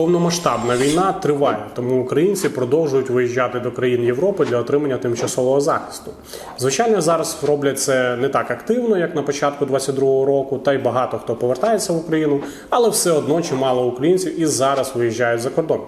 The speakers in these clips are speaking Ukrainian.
Повномасштабна війна триває, тому українці продовжують виїжджати до країн Європи для отримання тимчасового захисту. Звичайно, зараз роблять це не так активно, як на початку 22-го року, та й багато хто повертається в Україну, але все одно чимало українців і зараз виїжджають за кордон.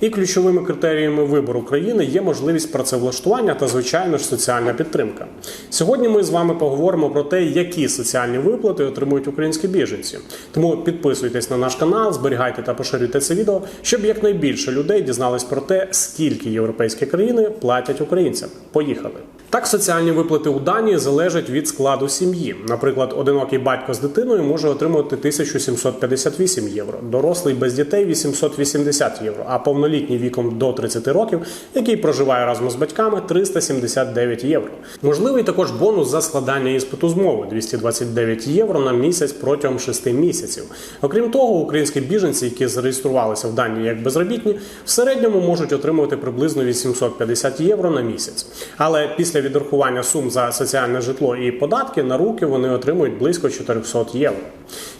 І ключовими критеріями вибору країни є можливість працевлаштування та, звичайно ж, соціальна підтримка. Сьогодні ми з вами поговоримо про те, які соціальні виплати отримують українські біженці. Тому підписуйтесь на наш канал, зберігайте та поширюйте це відео, щоб якнайбільше людей дізнались про те, скільки європейські країни платять українцям. Поїхали. Так, соціальні виплати у Данії залежать від складу сім'ї. Наприклад, одинокий батько з дитиною може отримувати 1758 євро, дорослий без дітей 880 євро, а повнолітній віком до 30 років, який проживає разом з батьками, 379 євро. Можливий також бонус за складання іспиту з мови 229 євро на місяць протягом 6 місяців. Окрім того, українські біженці, які зареєструвалися в Данії як безробітні, в середньому можуть отримувати приблизно 850 євро на місяць. Але після відрахування сум за соціальне житло і податки на руки вони отримують близько 400 євро.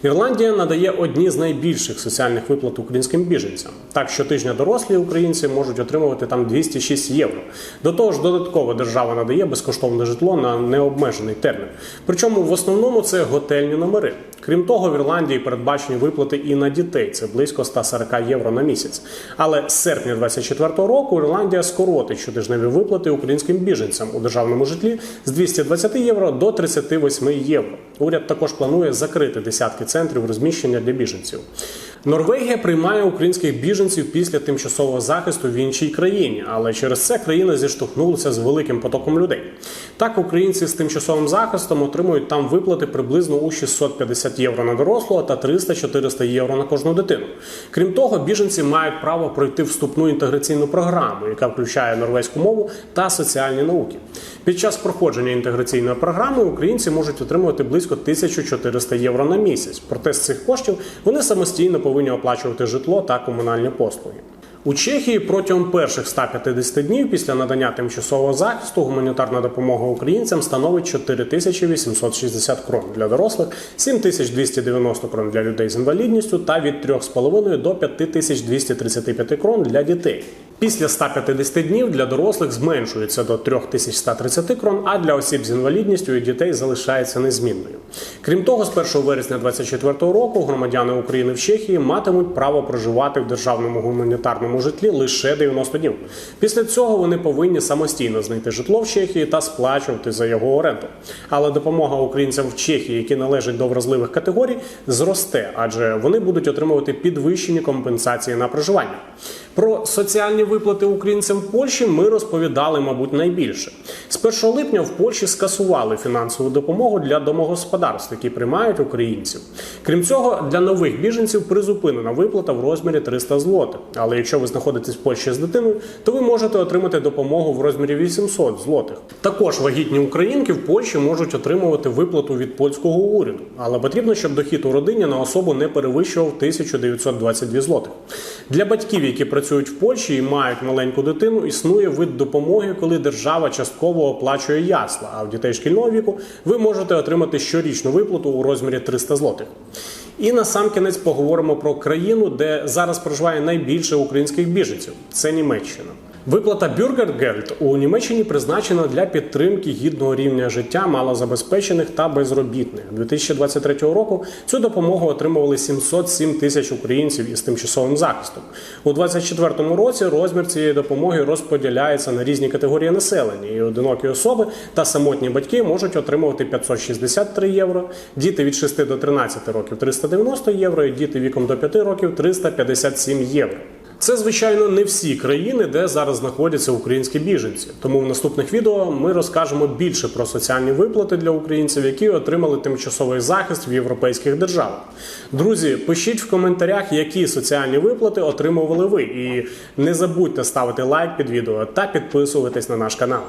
Ірландія надає одні з найбільших соціальних виплат українським біженцям. Так, щотижня дорослі українці можуть отримувати там 206 євро. До того ж, додатково держава надає безкоштовне житло на необмежений термін. Причому в основному це готельні номери. Крім того, в Ірландії передбачені виплати і на дітей це близько 140 євро на місяць. Але з серпня 2024 року Ірландія скоротить щотижневі виплати українським біженцям у державному житлі з 220 євро до 38 євро. Уряд також планує закрити десятки центрів розміщення для біженців. Норвегія приймає українських біженців після тимчасового захисту в іншій країні, але через це країна зіштовхнулася з великим потоком людей. Так, українці з тимчасовим захистом отримують там виплати приблизно у 650 євро на дорослого та 300-400 євро на кожну дитину. Крім того, біженці мають право пройти вступну інтеграційну програму, яка включає норвезьку мову та соціальні науки. Під час проходження інтеграційної програми українці можуть отримувати близько 1400 євро на місяць. Проте з цих коштів вони самостійно повинні оплачувати житло та комунальні послуги. У Чехії протягом перших 150 днів після надання тимчасового захисту гуманітарна допомога українцям становить 4860 крон для дорослих, 7290 крон для людей з інвалідністю та від 3,5 до 5235 крон для дітей. Після 150 днів для дорослих зменшується до 3130 крон, а для осіб з інвалідністю і дітей залишається незмінною. Крім того, з 1 вересня 2024 року громадяни України в Чехії матимуть право проживати в державному гуманітарному житлі лише 90 днів. Після цього вони повинні самостійно знайти житло в Чехії та сплачувати за його оренду. Але допомога українцям в Чехії, які належать до вразливих категорій, зросте, адже вони будуть отримувати підвищені компенсації на проживання. Про соціальні виплати українцям в Польщі ми розповідали, мабуть, найбільше. З 1 липня в Польщі скасували фінансову допомогу для домогосподарств, які приймають українців. Крім цього, для нових біженців призупинена виплата в розмірі 300 злотих. Але якщо ви знаходитесь в Польщі з дитиною, то ви можете отримати допомогу в розмірі 800 злотих. Також вагітні українки в Польщі можуть отримувати виплату від польського уряду, але потрібно, щоб дохід у родині на особу не перевищував 1922 злотих. Для батьків, які працюють в Польщі і мають маленьку дитину, існує вид допомоги, коли держава частково оплачує ясла. А в дітей шкільного віку ви можете отримати щорічну виплату у розмірі 300 злотих. І на сам кінець поговоримо про країну, де зараз проживає найбільше українських біженців це Німеччина. Виплата Бюргергельд у Німеччині призначена для підтримки гідного рівня життя малозабезпечених та безробітних. 2023 року цю допомогу отримували 707 тисяч українців із тимчасовим захистом. У 2024 році розмір цієї допомоги розподіляється на різні категорії населення. І одинокі особи та самотні батьки можуть отримувати 563 євро, діти від 6 до 13 років 390 євро, і діти віком до 5 років 357 євро. Це, звичайно, не всі країни, де зараз знаходяться українські біженці. Тому в наступних відео ми розкажемо більше про соціальні виплати для українців, які отримали тимчасовий захист в європейських державах. Друзі, пишіть в коментарях, які соціальні виплати отримували ви, і не забудьте ставити лайк під відео та підписуватись на наш канал.